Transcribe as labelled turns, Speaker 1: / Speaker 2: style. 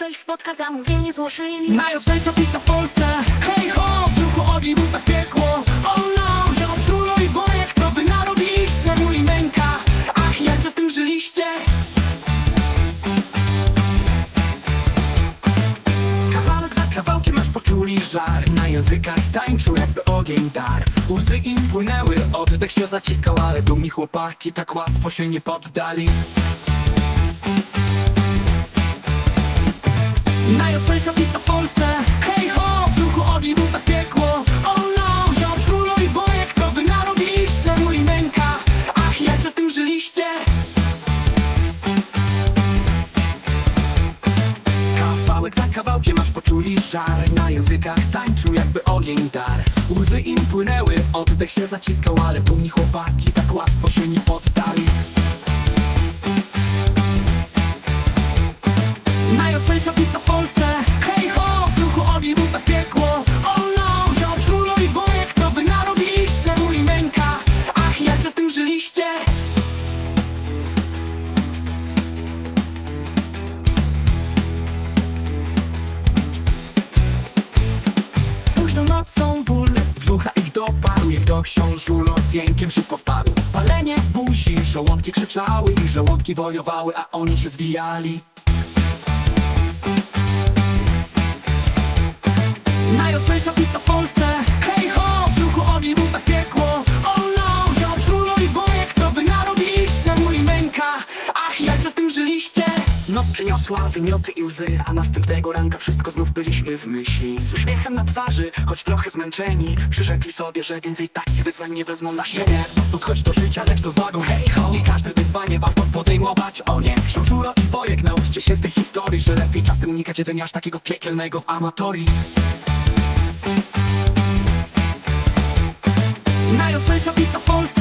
Speaker 1: poszli
Speaker 2: Najostrzejsza pizza w Polsce. Hej ho, w brzuchu ogień, w ustach piekło. Oh no, ziom, szulo i wojek Co wy narobiliście, ból i męka. Ach, jakże z tym żyliście Kawałek za kawałkiem aż poczuli żar. Na językach tańczył jakby ogień dar. Łzy im płynęły, oddech się zaciskał Ale dumni chłopaki tak łatwo się nie poddali żar. Na językach tańczył jakby ogień dar. Łzy im płynęły, oddech się zaciskał Ale dumni chłopaki tak łatwo się nie poddali do książulo z jękiem szybko wpadł. Palenie buzi, żołądki krzyczały Ich żołądki wojowały, a oni się zwijali. Polsce Noc przyniosła wymioty i łzy A następnego ranka wszystko znów byliśmy w myśli. Z uśmiechem na twarzy, choć trochę zmęczeni Przyrzekli sobie, że więcej takich wyzwań nie wezmą na siebie. Podchodź do życia, lecz z wagą Hej ho, i każde wyzwanie warto podejmować O nie, Szuro i wojek, nauczcie się z tej historii Że lepiej czasem unikać jedzenia aż takiego piekielnego w amatorii. Najostrzejsza pizza w Polsce